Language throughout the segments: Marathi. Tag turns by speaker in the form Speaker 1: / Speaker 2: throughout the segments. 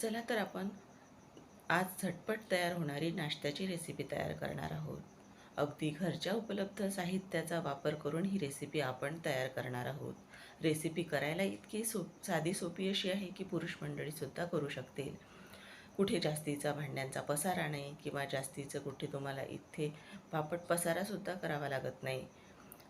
Speaker 1: चला तर आपण आज झटपट तयार होणारी नाश्त्याची रेसिपी तयार करणार आहोत. अगदी घरच्या उपलब्ध साहित्याचा वापर करून ही रेसिपी आपण तयार करणार आहोत. रेसिपी करायला इतकी सोप साधी सोपी अशी आहे की पुरुष मंडळीसुद्धा करू शकतील. कुठे जास्तीचा भांड्यांचा पसारा नाही किंवा जास्तीचं कुठे तुम्हाला इथे पापड पसारासुद्धा करावा लागत नाही.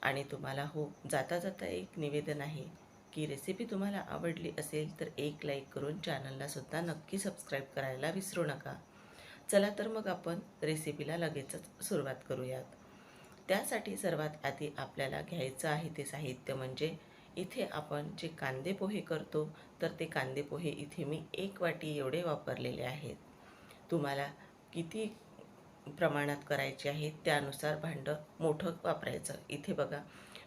Speaker 1: आणि तुम्हाला हो जाता जाता एक निवेदन आहे. की रेसिपी तुम्हाला आवडली असेल तर एक लाईक करून चॅनलला सुद्धा नक्की सबस्क्राईब करायला विसरू नका. चला तर मग आपण रेसिपीला लगेचच सुरुवात करूयात. त्यासाठी सर्वात आधी आपल्याला घ्यायचं आहे ते साहित्य म्हणजे इथे आपण जे कांदे पोहे करतो तर ते कांदे पोहे इथे मी एक वाटी एवढे वापरलेले आहेत. तुम्हाला किती प्रमाणात करायचे आहे त्यानुसार भांडं मोठं वापरायचं. इथे बघा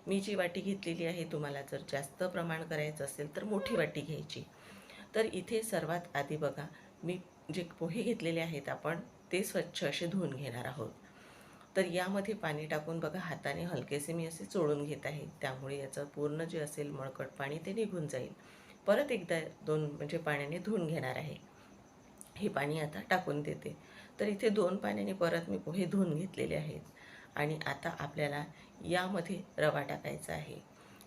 Speaker 1: मी जी वाटी घेतलेली आहे तुम्हाला जर जास्त प्रमाण करायचं असेल तर मोठी वाटी घ्यायची. तर इथे सर्वात आधी बघा मी जे पोहे घेतलेले आहेत आपण ते स्वच्छ असे धुवून घेणार आहोत. तर यामध्ये पाणी टाकून बघा हाताने हलकेसे मी असे चोळून घेत आहे. त्यामुळे याचं पूर्ण जे असेल मळकट पाणी ते निघून जाईल. परत एकदा दोन म्हणजे पाण्याने धुवून घेणार आहे. हे पाणी आता टाकून देते. तर इथे दोन पाण्याने परत मी पोहे धुवून घेतलेले आहेत. आणि आता आपल्याला यामध्ये रवा टाकायचा आहे.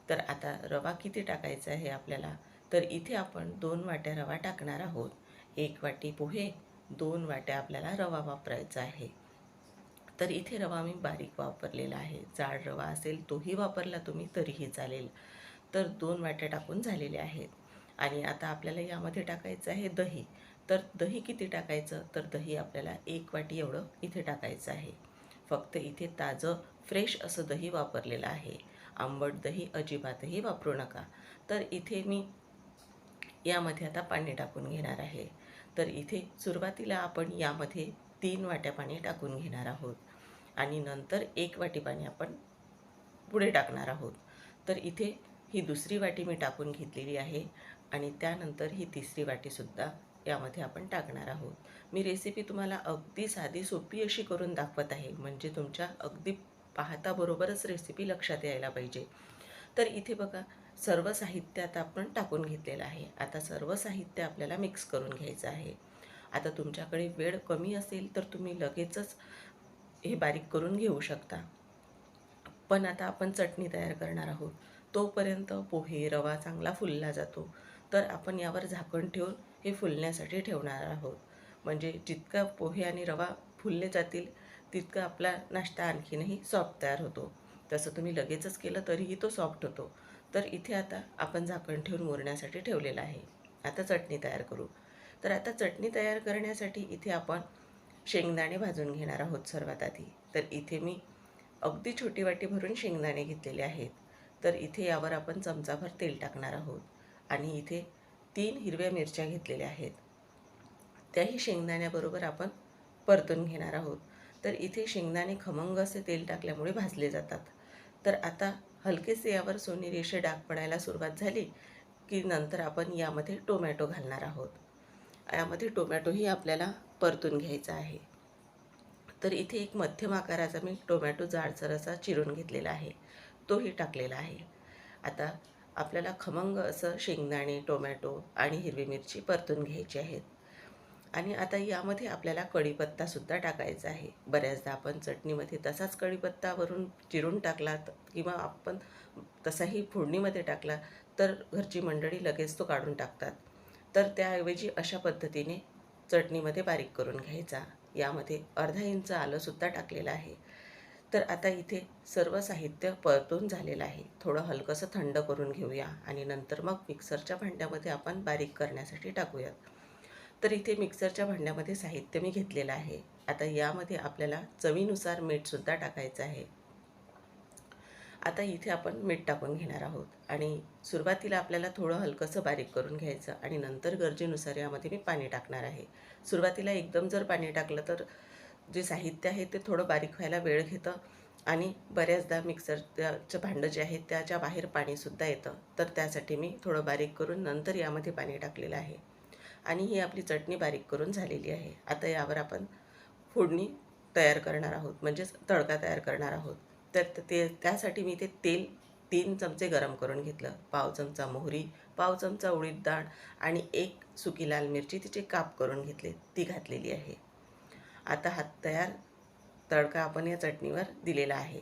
Speaker 1: तर आता रवा किती टाकायचा आहे आपल्याला? तर इथे आपण दोन वाट्या रवा टाकणार आहोत. एक वाटी पोहे दोन वाट्या आपल्याला रवा वापरायचा आहे. तर इथे रवा मी बारीक वापरलेला आहे. जाड रवा असेल तोही वापरला तुम्ही तरीही चालेल. तर दोन वाट्या टाकून झालेले आहेत. आणि आता आपल्याला यामध्ये टाकायचं आहे दही. तर दही किती टाकायचं? तर दही आपल्याला एक वाटी एवढं इथे टाकायचं आहे. फक्त इथे ताजं फ्रेश असं दही वापरलेलं आहे. आंबट दही अजिबातही वापरू नका. तर इथे मी यामध्ये आता पाणी टाकून घेणार आहे. तर इथे सुरुवातीला आपण यामध्ये तीन वाट्या पाणी टाकून घेणार आहोत. आणि नंतर एक वाटी पाणी आपण पुढे टाकणार आहोत. तर इथे ही दुसरी वाटी मी टाकून घेतलेली आहे. आणि त्यानंतर ही तिसरी वाटीसुद्धा यामध्ये आपण टाकणार आहोत. मी रेसिपी तुम्हाला अगदी साधी सोपी अशी करून दाखवत आहे. म्हणजे तुमच्या अगदी पाहताबरोबरच रेसिपी लक्षात यायला पाहिजे. तर इथे बघा सर्व साहित्य आता आपण टाकून घेतलेलं आहे. आता सर्व साहित्य आपल्याला मिक्स करून घ्यायचं आहे. आता तुमच्याकडे वेळ कमी असेल तर तुम्ही लगेचच हे बारीक करून घेऊ शकता. पण आता आपण चटणी तयार करणार आहोत. तोपर्यंत पोहे रवा चांगला फुलला जातो. तर आपण यावर झाकण ठेवून हे फुलण्यासाठी ठेवणार आहोत. म्हणजे जितका पोहे आणि रवा फुलले जातील तितका आपला नाश्ता आणखीनही सॉफ्ट तयार होतो. तसं तुम्ही लगेचच केलं तरीही तो सॉफ्ट होतो. तर इथे आता आपण झाकण ठेवून मुरण्यासाठी ठेवलेलं आहे. आता चटणी तयार करू. तर आता चटणी तयार करण्यासाठी इथे आपण शेंगदाणे भाजून घेणार आहोत सर्वात आधी. तर इथे मी अगदी छोटी वाटी भरून शेंगदाणे घेतलेले आहेत. तर इथे यावर आपण चमचाभर तेल टाकणार आहोत. आणि इथे तीन हिरव्या मिरच्या घेतलेल्या आहेत. त्याही शेंगदाण्याबरोबर आपण परतून घेणार आहोत. तर इथे शेंगदाणे खमंग असे तेल टाकल्यामुळे भाजले जातात. तर आता हलकेसे यावर सोनेरी असे डाग पडायला सुरुवात झाली की नंतर आपण यामध्ये टोमॅटो घालणार आहोत. यामध्ये टोमॅटोही आपल्याला परतून घ्यायचा आहे. तर इथे एक मध्यम आकाराचा मी टोमॅटो जाडसर असा चिरून घेतलेला आहे. तोही टाकलेला आहे. आता आपल्याला खमंग असं शेंगदाणे टोमॅटो आणि हिरवी मिरची परतून घ्यायची आहेत. आणि आता यामध्ये आपल्याला कढीपत्तासुद्धा टाकायचा आहे. बऱ्याचदा आपण चटणीमध्ये तसाच कढीपत्ता वरून चिरून टाकला किंवा आपण तसाही फोडणीमध्ये टाकला तर घरची मंडळी लगेच तो काढून टाकतात. तर त्याऐवजी अशा पद्धतीने चटणीमध्ये बारीक करून घ्यायचा. यामध्ये अर्धा इंच आलंसुद्धा टाकलेलं आहे. तर आता इथे सर्व साहित्य परतून झालेलं आहे. थोडं हलकंसं थंड करून घेऊया आणि नंतर मग मिक्सरच्या भांड्यामध्ये आपण बारीक करण्यासाठी टाकूयात. तर इथे मिक्सरच्या भांड्यामध्ये साहित्य मी घेतलेलं आहे. आता यामध्ये आपल्याला चवीनुसार मीठसुद्धा टाकायचं आहे. आता इथे आपण मीठ टाकून घेणार आहोत. आणि सुरुवातीला आपल्याला थोडं हलकंसं बारीक करून घ्यायचं आणि नंतर गरजेनुसार यामध्ये मी पाणी टाकणार आहे. सुरुवातीला एकदम जर पाणी टाकलं तर जे साहित्य आहे ते थोडं बारीक व्हायला वेळ घेतं आणि बऱ्याचदा मिक्सरचं भांडं जे आहे त्याच्या बाहेर पाणीसुद्धा येतं. तर त्यासाठी मी थोडं बारीक करून नंतर यामध्ये पाणी टाकलेलं आहे. आणि ही आपली चटणी बारीक करून झालेली आहे. आता यावर आपण फोडणी तयार करणार आहोत म्हणजेच तडका तयार करणार आहोत. तर ते त्यासाठी मी ते तेल तीन चमचे गरम करून घेतलं. पाव चमचा मोहरी पाव चमचा उडीद डाळ आणि एक सुकी लाल मिरची तिचे काप करून घेतले ती घातलेली आहे. आता हात तयार तडका आपण या चटणीवर दिलेला आहे.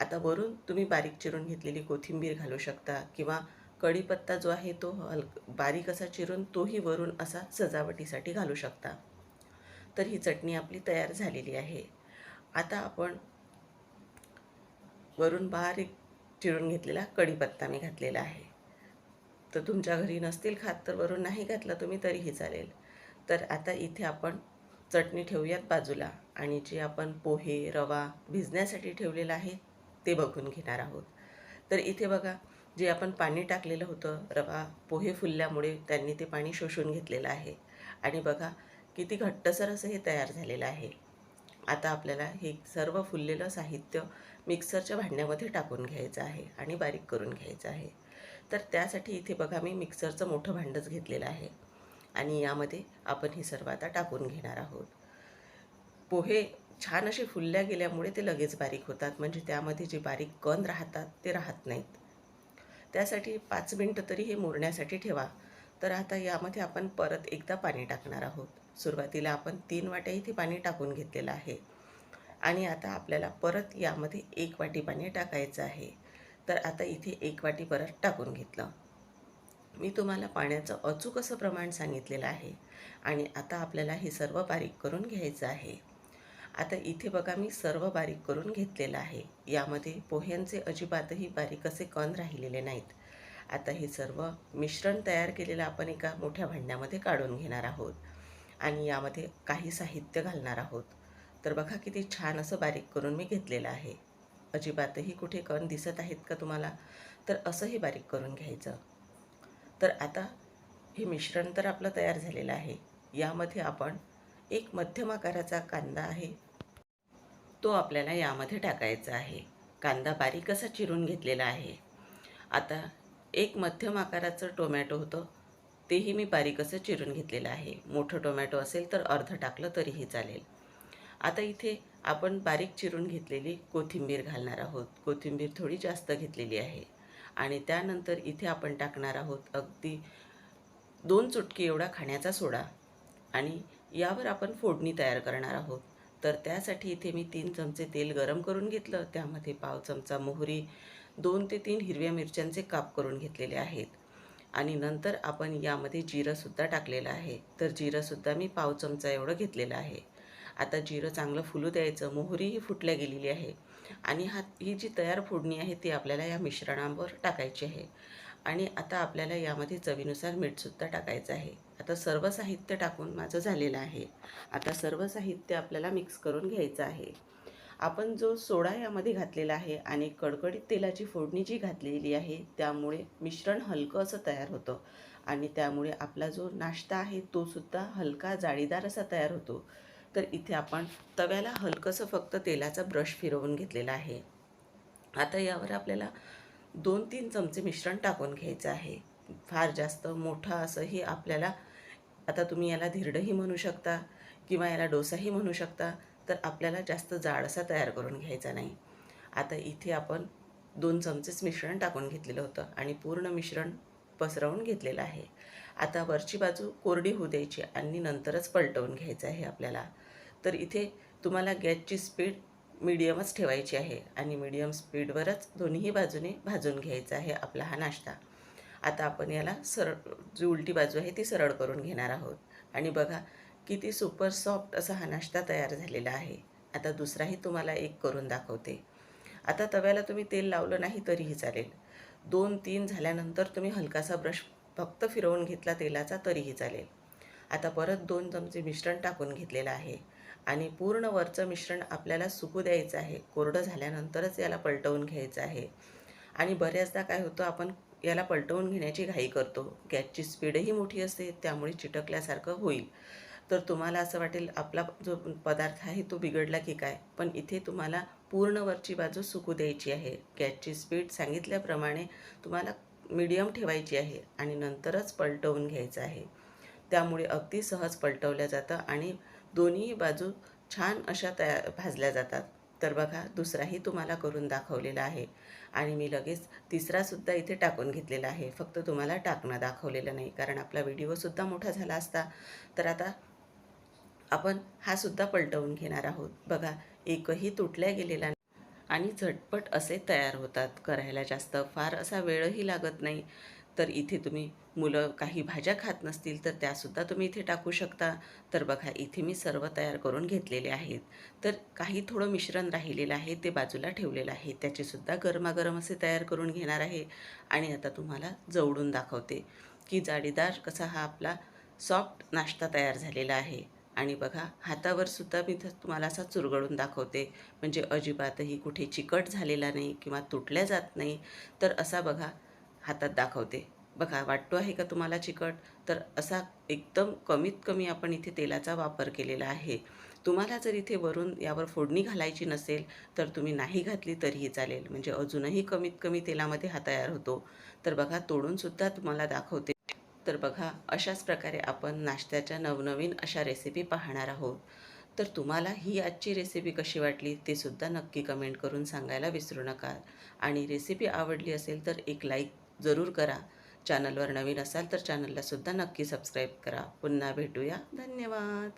Speaker 1: आता वरून तुम्ही बारीक चिरून घेतलेली कोथिंबीर घालू शकता किंवा कढीपत्ता जो आहे तो हल बारीक असा चिरून तोही वरून असा सजावटीसाठी घालू शकता. तर ही चटणी आपली तयार झालेली आहे. आता आपण वरून बारीक चिरून घेतलेला कढीपत्ता मी घातलेला आहे. तर तुमच्या घरी नसतील खात तर वरून नाही घातला तुम्ही तरीही चालेल. तर आता इथे आपण चटणी ठेवूयात बाजूला आणि जे आपण पोहे रवा भिजण्यासाठी ठेवलेलं आहे ते बघून घेणार आहोत. तर इथे बघा जे आपण पाणी टाकलेलं होतं रवा पोहे फुलल्यामुळे त्यांनी ते पाणी शोषून घेतलेलं आहे. आणि बघा किती घट्टसर असं हे तयार झालेलं आहे. आता आपल्याला हे सर्व फुललेलं साहित्य मिक्सरच्या भांड्यामध्ये टाकून घ्यायचं आहे आणि बारीक करून घ्यायचं आहे. तर त्यासाठी इथे बघा मी मिक्सरचं मोठं भांडंच घेतलेलं आहे. आणि यामध्ये आपण हे सर्व आता टाकून घेणार आहोत. पोहे छान असे फुलल्या गेल्यामुळे ते लगेच बारीक होतात. म्हणजे त्यामध्ये जे बारीक कण राहतात ते राहत नाहीत. त्यासाठी पाच मिनटं तरी हे मुरण्यासाठी ठेवा. तर आता यामध्ये आपण परत एकदा पाणी टाकणार आहोत. सुरुवातीला आपण तीन वाट्या इथे पाणी टाकून घेतलेलं आहे. आणि आता आपल्याला परत यामध्ये एक वाटी पाणी टाकायचं आहे. तर आता इथे एक वाटी परत टाकून घेतलं. मी तुम्हाला पाण्याचं अचूक असं प्रमाण सांगितलेलं आहे आणि आता आपल्याला हे सर्व बारीक करून घ्यायचं आहे. आता इथे बघा मी सर्व बारीक करून घेतलेलं आहे. यामध्ये पोह्यांचे अजिबातही बारीक असे कण राहिलेले नाहीत. आता हे सर्व मिश्रण तयार केलेलं आपण एका मोठ्या भांड्यामध्ये काढून घेणार आहोत आणि यामध्ये काही साहित्य घालणार आहोत. तर बघा किती छान असं बारीक करून मी घेतलेलं आहे. अजिबातही कुठे कण दिसत आहेत का तुम्हाला? तर असंही बारीक करून घ्यायचं. तर आता हे मिश्रण तर आपलं तयार झालेलं आहे. यामध्ये आपण एक मध्यम आकाराचा कांदा आहे. तो आपल्याला यामध्ये टाकायचा आहे. कांदा बारीक असा चिरून घेतलेला आहे. आता एक मध्यम आकाराचं टोमॅटो होतं. तेही मी बारीक असं चिरून घेतलेलं आहे. मोठं टोमॅटो असेल तर अर्ध टाकलं तरीही चालेल. आता इथे आपण बारीक चिरून घेतलेली कोथिंबीर घालणार आहोत. कोथिंबीर थोडी जास्त घेतलेली आहे. आणि त्यानंतर इथे आपण टाकणार आहोत अगदी दोन चुटकी एवढा खाण्याचा सोडा. आणि यावर आपण फोडणी तयार करणार आहोत. तर त्यासाठी इथे मी तीन चमचे तेल गरम करून घेतलं. त्यामध्ये पाव चमचा मोहरी दोन ते तीन हिरव्या मिरच्यांचे काप करून घेतलेले आहेत. आणि नंतर आपण यामध्ये जिरंसुद्धा टाकलेलं आहे. तर जिरंसुद्धा मी पाव चमचा एवढं घेतलेलं आहे. आता जिरं चांगलं फुलू द्यायचं मोहरीही फुटल्या गेलेली आहे. आणि हा ही जी तयार फोडणी आहे ती आपल्याला या मिश्रणावर टाकायची आहे. आणि आता आपल्याला यामध्ये चवीनुसार मीठसुद्धा टाकायचं आहे. आता सर्व साहित्य टाकून माझं झालेलं आहे. आता सर्व साहित्य आपल्याला मिक्स करून घ्यायचं आहे. आपण जो सोडा यामध्ये घातलेला आहे आणि कडकडीत तेलाची फोडणी जी घातलेली आहे त्यामुळे मिश्रण हलकं असं तयार होतं. आणि त्यामुळे आपला जो नाश्ता आहे तो सुद्धा हलका जाळीदार असा तयार होतो. तर इथे आपण तव्याला हलकंसं फक्त तेलाचा ब्रश फिरवून घेतलेला आहे. आता यावर आपल्याला दोन तीन चमचे मिश्रण टाकून घ्यायचं आहे. फार जास्त मोठं असंही आपल्याला आता तुम्ही याला धिरडंही म्हणू शकता किंवा याला डोसाही म्हणू शकता तर आपल्याला जास्त जाडसा तयार करून घ्यायचा नाही. आता इथे आपण दोन चमचेच मिश्रण टाकून घेतलेलं होतं आणि पूर्ण मिश्रण पसरवून घेतलेलं आहे. आता वरची बाजू कोरडी होऊ द्यायची आणि नंतरच पलटवून घ्यायचं आहे आपल्याला. तर इथे तुम्हाला गॅसची स्पीड मीडियमच ठेवायची आहे. आणि मीडियम स्पीडवरच दोन्ही बाजूने भाजून घ्यायचा आहे आपला हा नाश्ता. आता आपण याला सरळ जी उलटी बाजू आहे ती सरळ करून घेणार आहोत. आणि बघा किती सुपर सॉफ्ट असा हा नाश्ता तयार झालेला आहे. आता दुसराही तुम्हाला एक करून दाखवते. आता तव्याला तुम्ही तेल लावलं नाही तरीही चालेल. दोन तीन झाल्यानंतर तुम्ही हलकासा ब्रश फक्त फिरवून घेतला तेलाचा तरीही चालेल. आता परत दोन चमचे मिश्रण टाकून घेतलेलं आहे. आणि पूर्ण वरचं मिश्रण आपल्याला सुकू द्यायचं आहे. कोरडं झाल्यानंतरच याला पलटवून घ्यायचं आहे. आणि बऱ्याचदा काय होतं आपण याला पलटवून घेण्याची घाई करतो. गॅसची स्पीडही मोठी असते त्यामुळे चिटकल्यासारखं होईल. तर तुम्हाला असं वाटेल आपला जो पदार्थ आहे तो बिघडला की काय? पण इथे तुम्हाला पूर्ण वरची बाजू सुकू द्यायची आहे. गॅसची स्पीड सांगितल्याप्रमाणे तुम्हाला मीडियम ठेवायची आहे आणि नंतरच पलटवून घ्यायचं आहे. त्यामुळे अगदी सहज पलटवल्या जातं आणि दोन्ही बाजू छान अशा तया भाजल्या जातात. तर बघा दुसराही तुम्हाला करून दाखवलेला आहे. आणि मी लगेच तिसरासुद्धा इथे टाकून घेतलेला आहे. फक्त तुम्हाला टाकणं दाखवलेलं नाही कारण आपला व्हिडिओसुद्धा मोठा झाला असता. तर आता आपण हा सुद्धा पलटवून घेणार आहोत. बघा एकही तुटल्या गेलेला आणि झटपट असे तयार होतात. करायला जास्त फार असा वेळही लागत नाही. तर इथे तुम्ही मुलं काही भाज्या खात नसतील तर त्यासुद्धा तुम्ही इथे टाकू शकता. तर बघा इथे मी सर्व तयार करून घेतलेले आहेत. तर काही थोडं मिश्रण राहिलेलं आहे ते बाजूला ठेवलेलं आहे. त्याचेसुद्धा गरमागरम असे तयार करून घेणार आहे. आणि आता तुम्हाला जवळून दाखवते की जाडीदार कसा हा आपला सॉफ्ट नाश्ता तयार झालेला आहे. आणि बघा हातावर सुद्धा मी तर तुम्हाला असा चुरगळून दाखवते. म्हणजे अजिबातही कुठे चिकट झालेला नाही किंवा तुटल्या जात नाही. तर असा बघा हातात दाखवते. बघा वाटतो आहे का तुम्हाला चिकट? तर असा एकदम कमीत कमी आपण इथे तेलाचा वापर केलेला आहे. तुम्हाला जर इथे वरून यावर फोडणी घालायची नसेल तर तुम्ही नाही घातली तरीही चालेल. म्हणजे अजूनही कमीत कमी तेलामध्ये हा तयार होतो. तर बघा तोडूनसुद्धा तुम्हाला दाखवते. तर बघा अशाच प्रकारे आपण नाश्त्याच्या नवनवीन अशा रेसिपी पाहणार आहोत. तर तुम्हाला ही आजची रेसिपी कशी वाटली ते सुद्धा नक्की कमेंट करून सांगायला विसरू नका. आणि रेसिपी आवडली असेल तर एक लाईक जरूर करा. चॅनलवर नवीन असाल तर चॅनलला सुद्धा नक्की सबस्क्राईब करा. पुन्हा भेटूया. धन्यवाद.